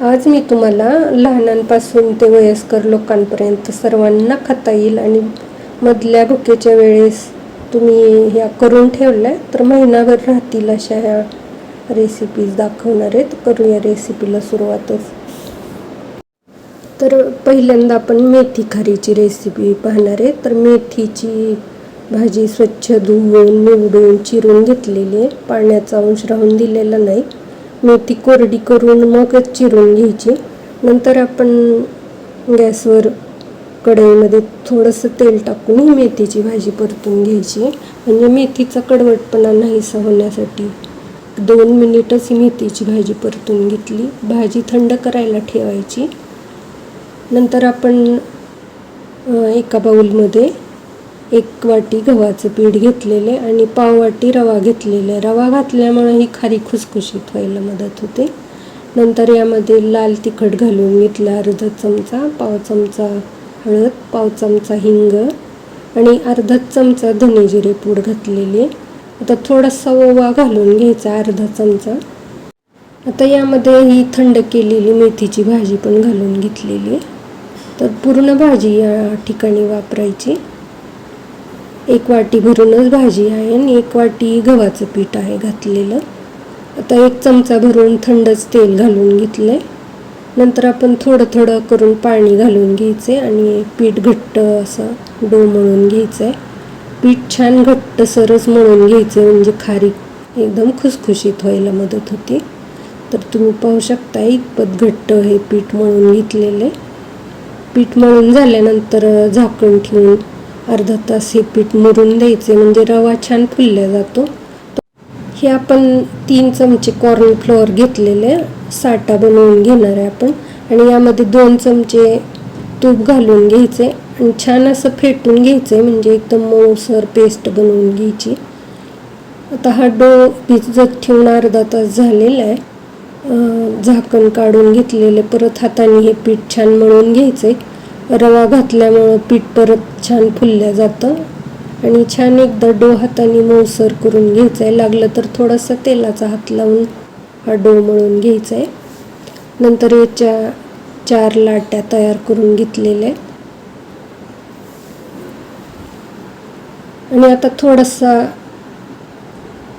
आज मी तुम्हाला लहानांपासून ते वयस्कर लोकांपर्यंत सर्वांना खाता येईल आणि मधल्या भुकेच्या वेळेस तुम्ही ह्या करून ठेवल्या तर महिनाभर राहतील अशा ह्या रेसिपीज दाखवणार आहेत. करूया रेसिपीला सुरुवातच. तर पहिल्यांदा आपण मेथी खारीची रेसिपी पाहणार आहे. तर मेथीची भाजी स्वच्छ धुवून निवडून चिरून घेतलेली आहे. पाण्याचा अंश राहून दिलेला नाही. मेथी कोरडी करून मगच चिरून घ्यायची. नंतर आपण गॅसवर कढईमध्ये थोडंसं तेल टाकून ही मेथीची भाजी परतून घ्यायची. म्हणजे मेथीचा कडवटपणा नाहीसा होण्यासाठी दोन मिनिटच ही मेथीची भाजी परतून घेतली. भाजी थंड करायला ठेवायची. नंतर आपण एका बाऊलमध्ये एक वाटी गव्हाचं पीठ घेतलेले आणि पाव वाटी रवा घेतलेले रवा घातल्यामुळे ही खारी खुसखुशीत व्हायला मदत होते. नंतर यामध्ये लाल तिखट घालून घेतलं अर्धा चमचा पाव चमचा हळद पाव चमचा हिंग आणि अर्धा चमचा धने जिरे पूड घातलेली. आहे. आता थोडासा ओवा घालून घ्यायचा अर्धा चमचा. आता यामध्ये ही थंड केलेली मेथीची भाजी पण घालून घेतलेली आहे. तर पूर्ण भाजी या ठिकाणी वापरायची. एक वाटी भरूनच भाजी आहे आणि एक वाटी गव्हाचं पीठ आहे घातलेलं. आता एक चमचा भरून थंडच तेल घालून घेतलं आहे नंतर आपण थोडं थोडं करून पाणी घालून घ्यायचे आणि पीठ घट्ट असं डो मळून घ्यायचं आहे पीठ छान घट्ट सरस मळून घ्यायचं म्हणजे खारी एकदम खुसखुशीत व्हायला मदत होती. तर तुम्ही पाहू शकता इतपत घट्ट हे पीठ मळून घेतलेले पीठ मळून झाल्यानंतर झाकण ठेवून अर्धा तास हे पीठ मुरून द्यायचे म्हणजे रवा छान फुलला जातो. हे आपण तीन चमचे कॉर्नफ्लोअर घेतलेले साठा बनवून घेणार आहे आपण. आणि यामध्ये दोन चमचे तूप घालून घ्यायचे आणि छान असं फेटून घ्यायचे म्हणजे एकदम मऊसर पेस्ट बनवून घ्यायची. आता हा डो भिजत ठेवून अर्धा तास झालेला आहे. झाकण काढून घेतलेले परत हाताने हे पीठ छान मळून आहे रवा घातल्यामुळं पीठ परत छान फुलल्या जातं. आणि छान एकदा डो हाताने मऊसर करून घ्यायचा आहे लागलं तर थोडासा तेलाचा हात लावून हा डो मळून घ्यायचा आहे नंतर याच्या चार लाट्या तयार करून घेतलेल्या आहेत. आणि आता थोडासा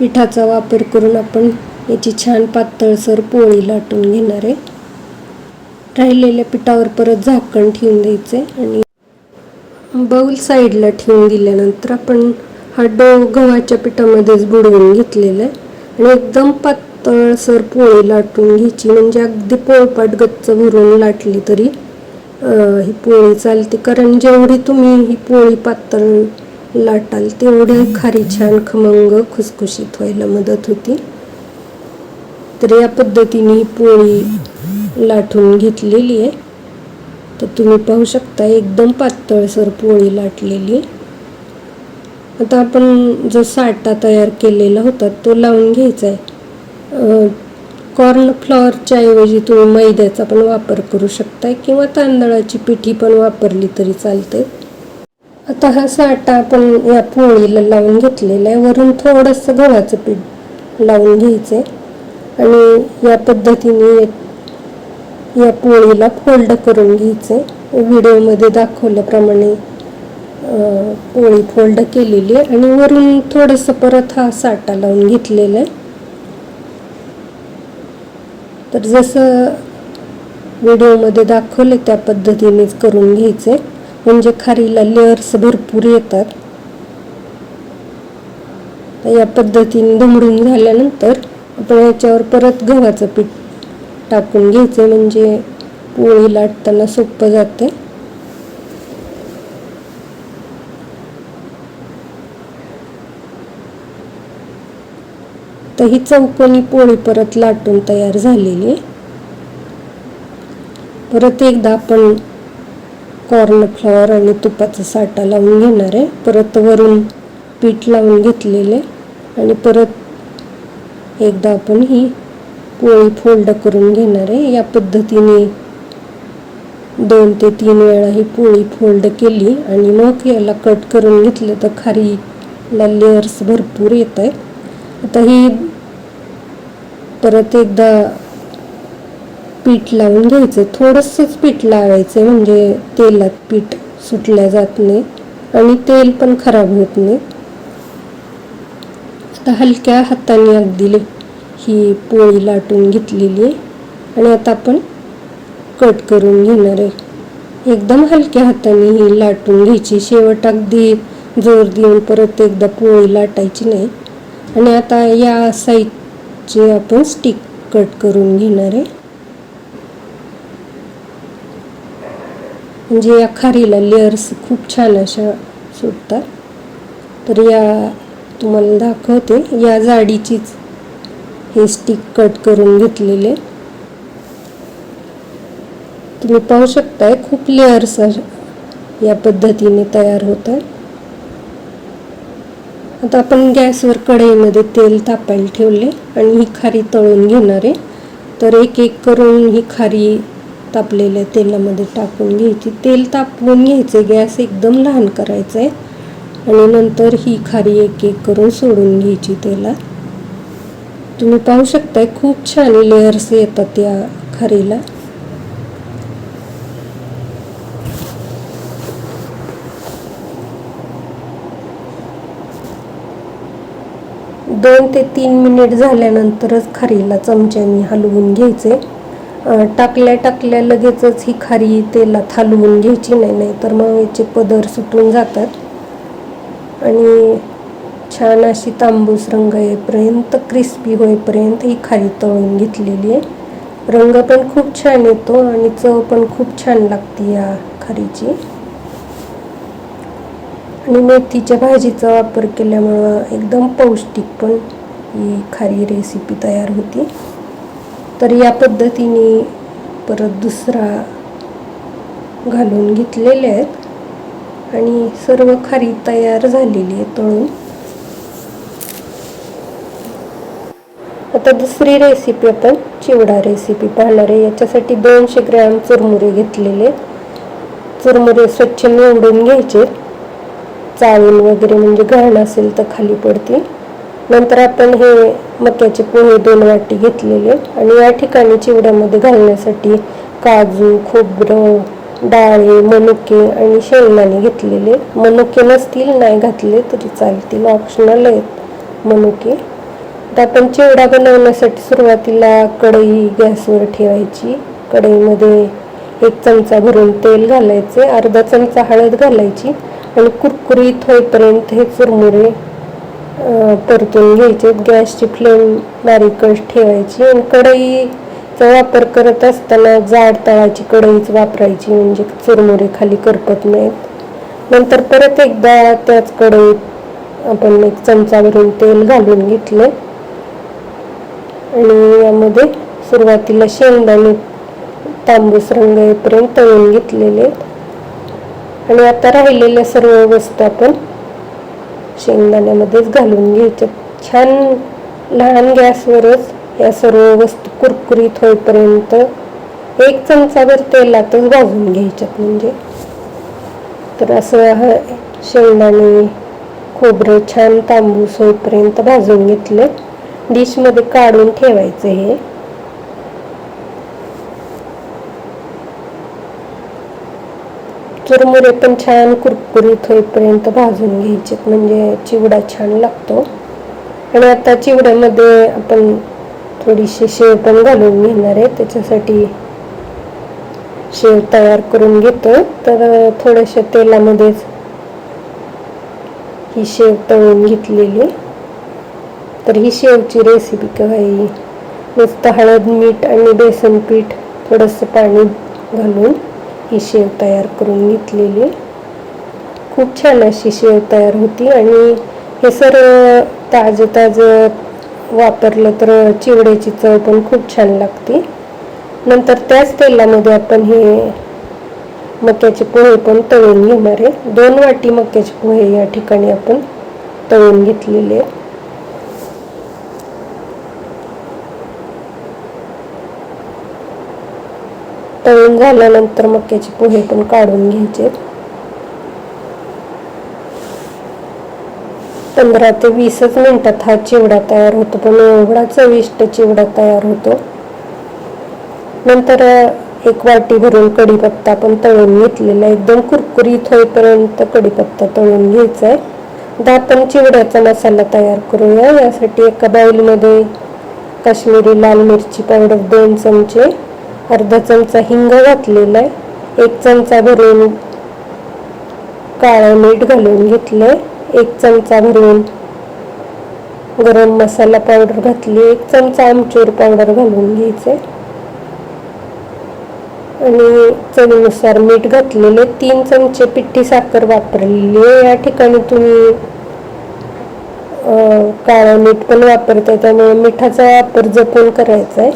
पिठाचा वापर करून आपण याची छान पातळसर पोळी लाटून घेणार आहे. राहिलेल्या पिठावर परत झाकण ठेवून द्यायचे आणि बाऊल साईडला ठेवून दिल्यानंतर आपण हा डो गव्हाच्या पिठामध्येच बुडवून घेतलेला आहे. आणि एकदम पातळसर पोळी लाटून घ्यायची. म्हणजे अगदी पोळपाट गच्च भरून लाटली तरी ही पोळी चालते. कारण जेवढी तुम्ही ही पोळी पातळ लाटाल तेवढी खारी छान खमंग खुसखुशीत व्हायला मदत होती. तर या पद्धतीने ही पोळी लाटून घेतलेली आहे. तर तुम्ही पाहू शकता एकदम पातळसर पोळी लाटलेली आहे. आता आपण जो साठा तयार केलेला होता तो लावून घ्यायचा आहे. कॉर्न फ्लॉवरच्या ऐवजी तुम्ही मैद्याचा पण वापर करू शकताय किंवा तांदळाची पिठी पण वापरली तरी चालते आता हा साठा आपण या पोळीला लावून घेतलेला आहे. वरून थोडंसं गव्हाचं पीठ लावून घ्यायचं आहे आणि या पद्धतीने या पोळीला फोल्ड करून घ्यायचे. व्हिडिओमध्ये दाखवल्याप्रमाणे पोळी फोल्ड केलेली आहे आणि वरून थोडंसं परत हा साठा लावून घेतलेला आहे. तर जसं व्हिडिओमध्ये दाखवले त्या पद्धतीनेच करून घ्यायचे. म्हणजे खारीला लेअर्स भरपूर येतात. या पद्धतीने दुमडून झाल्यानंतर आपण याच्यावर परत गव्हाचं पीठ टाकून घ्यायचे म्हणजे पोळी लाटताना सोपं जाते तर ही चौकोनी पोळी परत लाटून तयार झालेली आहे. परत एकदा आपण कॉर्न फ्लॉवर आणि तुपाचा साठा लावून घेणार आहे. परत वरून पीठ लावून घेतलेले आणि परत एकदा आपण ही पोळी फोल्ड करून घेणार आहे. या पद्धतीने दोन ते तीन वेळा ही पोळी फोल्ड केली आणि मग याला कट करून घेतलं तर खारीला लेअर्स भरपूर येत आहेत. आता ही परत एकदा पीठ लावून घ्यायचं. थोडंसंच पीठ लावायचं म्हणजे तेलात पीठ सुटल्या जात नाही आणि तेल पण खराब होत नाही. आता हलक्या हाताने अगदी ले- ही पोळी लाटून घेतलेली आहे. आणि आता आपण कट करून घेणार आहे. एकदम हलक्या हाताने ही लाटून घ्यायची. शेवट अगदी जोर देऊन परत एकदा पोळी लाटायची नाही. आणि आता या साईजचे आपण स्टिक कट करून घेणार आहे. म्हणजे या खारीला लेअर्स खूप छान अशा सुटतात. तर या तुम्हाला दाखवते. या जाडीचीच हे स्टिक कट करून घेतलेले. तुम्ही पाहू शकताय खूप लेअर्स या पद्धतीने तयार होत आहे आता आपण गॅसवर कढईमध्ये तेल तापायला ठेवले आणि ही खारी तळून घेणार आहे. तर एक एक करून ही खारी तापलेल्या तेलामध्ये टाकून घ्यायची. तेल तापवून घ्यायचे गॅस एकदम लहान करायचा आहे. आणि नंतर ही खारी एक एक करून सोडून घ्यायची तेलात. तुम्ही पाहू शकताय खूप छान लेअर्स येतात या खारीला. दोन ते तीन मिनिट झाल्यानंतरच खारीला चमच्याने हलवून घ्यायचे. टाकल्या टाकल्या लगेचच ही खारी तेलात हलवून घ्यायची नाही नाही तर मग याचे पदर सुटून जातात. आणि छान अशी तांबूस रंग येईपर्यंत क्रिस्पी होईपर्यंत ही खारी तळून घेतलेली आहे. रंग पण खूप छान येतो आणि चव पण खूप छान लागते या खारीची. आणि मेथीच्या भाजीचा वापर केल्यामुळं एकदम पौष्टिक पण ही खारी रेसिपी तयार होती. तर या पद्धतीने परत दुसरा घालून घेतलेले आहेत. आणि सर्व खारी तयार झालेली आहे तळून. आता दुसरी रेसिपी आपण चिवडा रेसिपी पाहणार आहे. याच्यासाठी दोनशे ग्रॅम चुरमुरे घेतलेले. चुरमुरे स्वच्छ निवडून घ्यायचे. चाळून वगैरे म्हणजे घाण असेल तर खाली पडतील. नंतर आपण हे मक्याचे पोहे दोन वाटी घेतलेले. आणि या ठिकाणी चिवड्यामध्ये घालण्यासाठी काजू खोबरं डाळे मनुके आणि शेंगदाणे घेतलेले. मनुके नसतील नाही घातले तरी चालतील. ऑप्शनल आहेत मनुके. आता आपण चिवडा बनवण्यासाठी सुरुवातीला कढई गॅसवर ठेवायची. कढईमध्ये एक चमचा भरून तेल घालायचे अर्धा चमचा हळद घालायची आणि कुरकुरीत होईपर्यंत हे चुरमुरे परतून घ्यायचे. गॅसची फ्लेम बारीकच ठेवायची आणि कढईचा वापर करत असताना जाड तळाची कढईच वापरायची म्हणजे चुरमुरे खाली करपत नाहीत. नंतर परत एकदा त्याच कढईत आपण एक चमचा भरून तेल घालून घेतलं. आणि यामध्ये सुरुवातीला शेंगदाणे तांबूस रंग येईपर्यंत तळून घेतलेले आहेत. आणि आता राहिलेल्या सर्व वस्तू आपण शेंगदाण्यामध्येच घालून घ्यायच्या. छान लहान गॅसवरच या सर्व वस्तू कुरकुरीत होईपर्यंत एक चमचाभर तेलातच भाजून घ्यायच्यात म्हणजे. तर असं शेंगदाणे खोबरं छान तांबूस होईपर्यंत भाजून घेतले डिशमध्ये काढून ठेवायचं हे. चुरमुरे पण छान कुरकुरीत होईपर्यंत भाजून घ्यायचे म्हणजे चिवडा छान लागतो. आणि आता चिवड्यामध्ये आपण थोडीशी शेव पण घालून घेणार आहे त्याच्यासाठी शेव तयार करून घेतो तर थोड्याशा तेलामध्येच ही शेव तळून घेतलेली. तर ही शेवची रेसिपी काही नुसतं हळद मीठ आणि बेसन पीठ थोडंसं पाणी घालून ही शेव तयार करून घेतलेली खूप छान अशी शेव तयार होती आणि हे सर्व ताजं ताजं वापरलं तर चिवड्याची चव पण खूप छान लागते. नंतर त्याच तेलामध्ये आपण हे मक्याचे पोहे पण तळून घेणार आहे. दोन वाटी मक्याचे पोहे या ठिकाणी आपण तळून घेतलेले तळून झाल्यानंतर मक्याचे पोहे पण काढून घ्यायचे. पंधरा ते वीसच मिनिटात हा चिवडा तयार होतो पण एवढा चविष्ट चिवडा तयार होतो. नंतर एक वाटी भरून कढीपत्ता पण तळून घेतलेला एकदम कुरकुरीत होईपर्यंत कढीपत्ता तळून घ्यायचा आहे. आता आपण चिवड्याचा मसाला तयार करूया. यासाठी एका बाऊलमध्ये काश्मीरी लाल मिरची पावडर दोन चमचे अर्धा चमचा हिंग घातलेला आहे. एक चमचा भरून काळं मीठ घालून घेतलंय. एक चमचा भरून गरम मसाला पावडर घातली. एक चमचा आमचूर पावडर घालून घ्यायचे आणि चवीनुसार मीठ घातलेले तीन चमचे पिठी साखर वापरलेली आहे. या ठिकाणी तुम्ही काळं मीठ पण वापरताय. त्यामुळे मिठाचा वापर जपून करायचा आहे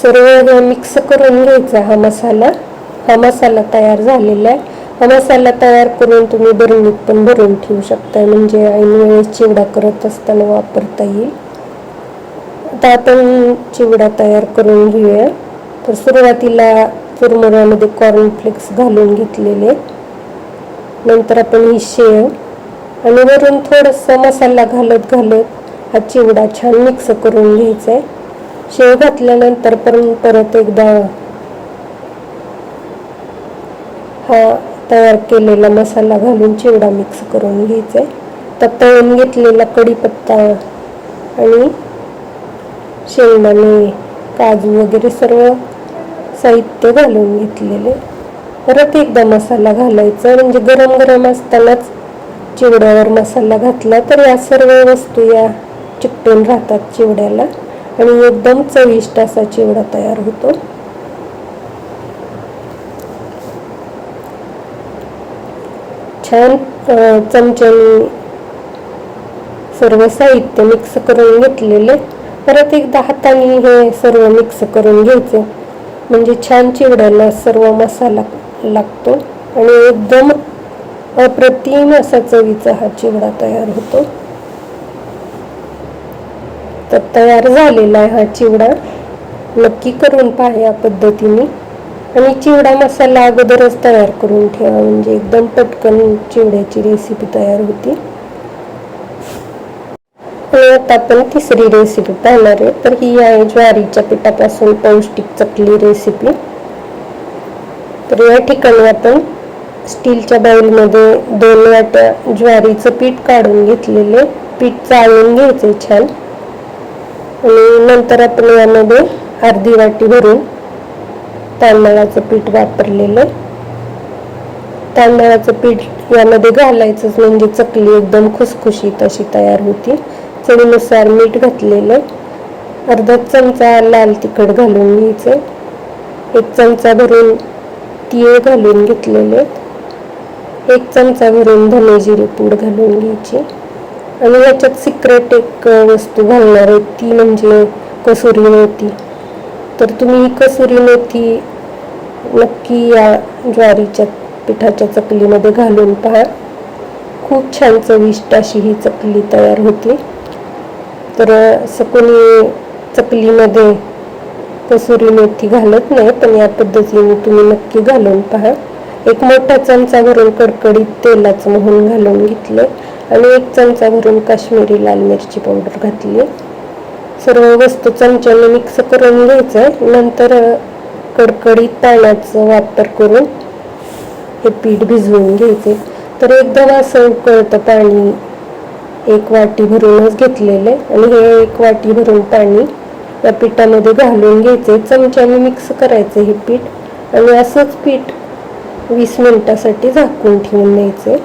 सर्व मिक्स करून घ्यायचा हा मसाला. हा मसाला तयार झालेला आहे. हा मसाला तयार करून तुम्ही बरणीत पण भरून ठेवू शकताय. म्हणजे ऐनवेळेस चिवडा करत असताना वापरता येईल. आता आपण चिवडा तयार करून घेऊया. तर सुरुवातीला चुरमुऱ्यामध्ये कॉर्नफ्लेक्स घालून घेतलेले. नंतर आपण ही शेव आणि वरून थोडासा मसाला घालत घालत हा चिवडा छान मिक्स करून घ्यायचा आहे. शेव घातल्यानंतर पण परत एकदा हा तयार केलेला मसाला घालून चिवडा मिक्स करून घ्यायचा आहे. तर तळून घेतलेला कढीपत्ता आणि शेंगदाणे काजू वगैरे सर्व साहित्य घालून घेतलेले. परत एकदा मसाला घालायचा म्हणजे गरम गरम असतानाच चिवड्यावर मसाला घातला तर या सर्व वस्तू या चिकटून राहतात चिवड्याला. आणि एकदम चविष्ट असा चिवडा तयार होतो. छान चमच्याने सर्व साहित्य मिक्स करून घेतलेले. परत एकदा हाताने हे सर्व मिक्स करून घ्यायचे. म्हणजे छान चिवड्याला सर्व मसाला लागतो आणि एकदम अप्रतिम असा चवीचा हा चिवडा तयार होतो. तर तयार झालेला आहे हा चिवडा. नक्की करून पहा या पद्धतीने. आणि चिवडा मसाला अगोदरच तयार करून ठेवा. म्हणजे एकदम पटकन चिवड्याची रेसिपी तयार होती. आणि आता आपण तिसरी रेसिपी पाहणार आहे. तर ही आहे ज्वारीच्या पिठापासून पौष्टिक चकली रेसिपी तर या ठिकाणी आपण स्टीलच्या बाउलमध्ये दोन वाट्या ज्वारीचं पीठ काढून घेतलेले पीठ चाळून घ्यायचे छान. आणि नंतर आपण यामध्ये अर्धी वाटी भरून तांदळाचं पीठ वापरलेलं तांदळाचं पीठ यामध्ये घालायचंच म्हणजे चकली एकदम खुसखुशीत अशी तयार होती. चवीनुसार मीठ घातलेलं अर्धा चमचा लाल तिखट घालून घ्यायचं एक चमचा भरून तीळ घालून घेतलेले एक चमचा भरून धने जिरे पूड घालून घ्यायची आणि याच्यात सिक्रेट एक वस्तू घालणार आहे. ती म्हणजे कसुरी मेथी. तर तुम्ही ही कसुरी मेथी नक्की या ज्वारीच्या पिठाच्या चकलीमध्ये घालून पहा. खूप छान चविष्ट अशी ही चकली तयार होते. तर असं कोणी चकलीमध्ये कसुरी मेथी घालत नाही पण या पद्धतीने तुम्ही नक्की घालून पहा. एक मोठा चमचा भरून कडकडीत तेलाचं मोहन घालून घेतलं आणि एक चमचा भरून काश्मीरी लाल मिरची पावडर घातली. सर्व वस्तू चमच्याने मिक्स करून घ्यायचं. नंतर कडकडीत पाण्याचा वापर करून हे पीठ भिजवून घ्यायचे. तर एकदम असं उकळतं पाणी एक वाटी भरूनच घेतलेले आणि हे एक वाटी भरून पाणी या पिठामध्ये घालून घ्यायचे. चमच्याने मिक्स करायचे हे पीठ आणि असंच पीठ वीस मिनिटासाठी झाकून ठेवून द्यायचे.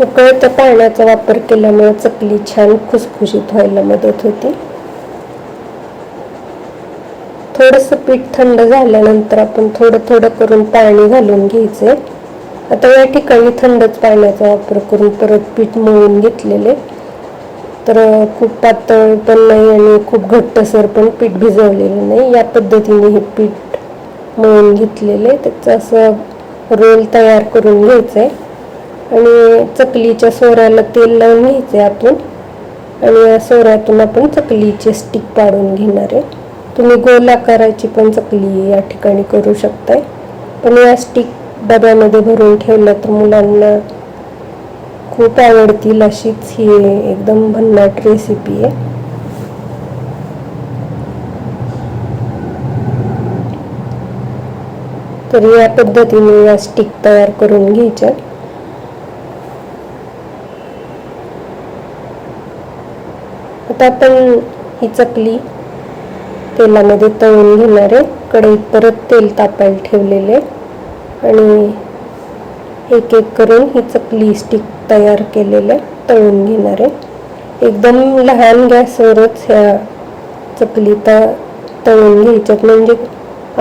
उकळत्या पाण्याचा वापर केल्यामुळे चकली छान खुसखुशीत व्हायला मदत होते. थोडस पीठ थंड झाल्यानंतर आपण थोडं थोडं करून पाणी घालून घ्यायचे. आता या ठिकाणी थंडच पाण्याचा वापर करून परत पीठ मळून घेतलेले. तर खूप पातळ पण नाही आणि खूप घट्टसर पण पीठ भिजवलेलं नाही. या पद्धतीने हे पीठ मळून घेतलेले. त्याचं असं रोल तयार करून घ्यायचं आहे आणि चकलीच्या सोऱ्याला तेल लावून घ्यायचे आतून. आणि या सोऱ्यातून आपण चकलीचे स्टिक पाडून घेणार आहे. तुम्ही गोल आकाराची पण चकली या ठिकाणी करू शकताय. पण या स्टिक डब्यामध्ये भरून ठेवल्या तर मुलांना खूप आवडतील अशीच ही एकदम भन्नाट रेसिपी आहे. तर या पद्धतीने या स्टिक तयार करून घ्यायच्या. आता आपण ही चकली तेलामध्ये तळून घेणार आहे. कढईत परत तेल तापायला ठेवलेले आणि एक एक करून ही चकली स्टिक तयार केलेले तळून घेणार आहे. एकदम लहान गॅसवरच ह्या चकली त तळून घ्यायच्यात. म्हणजे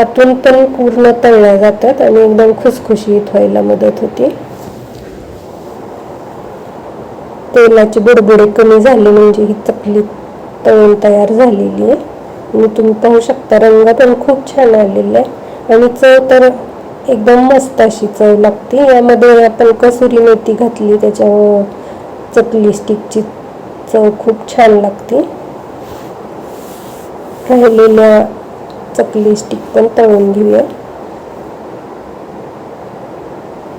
आतून पण पूर्ण तळल्या जातात आणि एकदम खुसखुशीत व्हायला मदत होते. तेलाची बुडबुडे कमी झाले म्हणजे ही चकली तळून तयार झालेली आहे. आणि तुम्ही पाहू शकता रंग पण खूप छान आलेला आहे. आणि चव तर एकदम मस्त अशी चव लागते. यामध्ये आपण कसुरी मेथी घातली त्याच्यामुळं चकली स्टिकची चव खूप छान लागते. राहिलेल्या चकली स्टिक पण तळून घेऊया.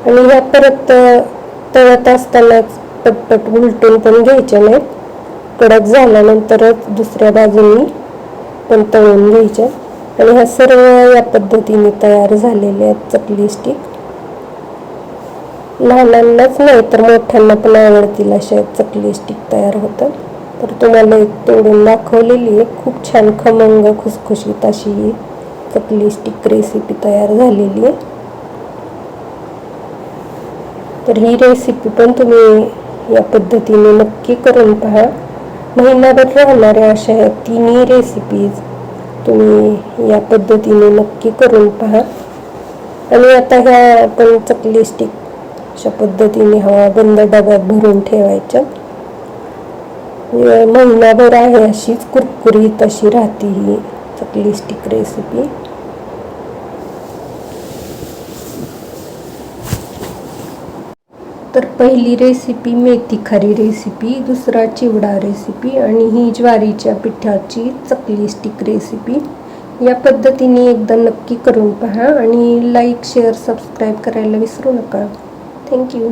आणि ह्या परत तळत असतानाच पटपट उलटून पण घ्यायच्या नाहीत. कडक झाल्यानंतरच दुसऱ्या बाजूनी पण तळून घ्यायच्या. आणि ह्या सर्व या पद्धतीने तयार झालेल्या आहेत चकली स्टिक लहानांनाच नाही तर मोठ्यांना पण आवडतील अशा चकली स्टिक तयार होतात. तर तुम्हाला एक तोडून दाखवलेली आहे. खूप छान खमंग खुसखुशीत अशी ही चकली स्टिक रेसिपी तयार झालेली आहे. तर ही रेसिपी पण तुम्ही या पद्धतीने नक्की करून पहा. महिनाभर राहणाऱ्या अशा तिन्ही रेसिपीज तुम्ही या पद्धतीने नक्की करून पहा. आणि आता ह्या आपण चकली स्टिक अशा पद्धतीने हवा बंद डब्यात भरून ठेवायच्या. महिनाभर आहे अशीच कुरकुरीत अशी राहते ही चकली स्टिक रेसिपी तर पहिली रेसिपी मेथी खारी रेसिपी दुसरा चिवडा रेसिपी आणि ही ज्वारीच्या पिठाची चकली स्टिक रेसिपी या पद्धतीने एकदा नक्की करून पहा आणि लाईक शेअर सबस्क्राईब करायला विसरू नका. थँक्यू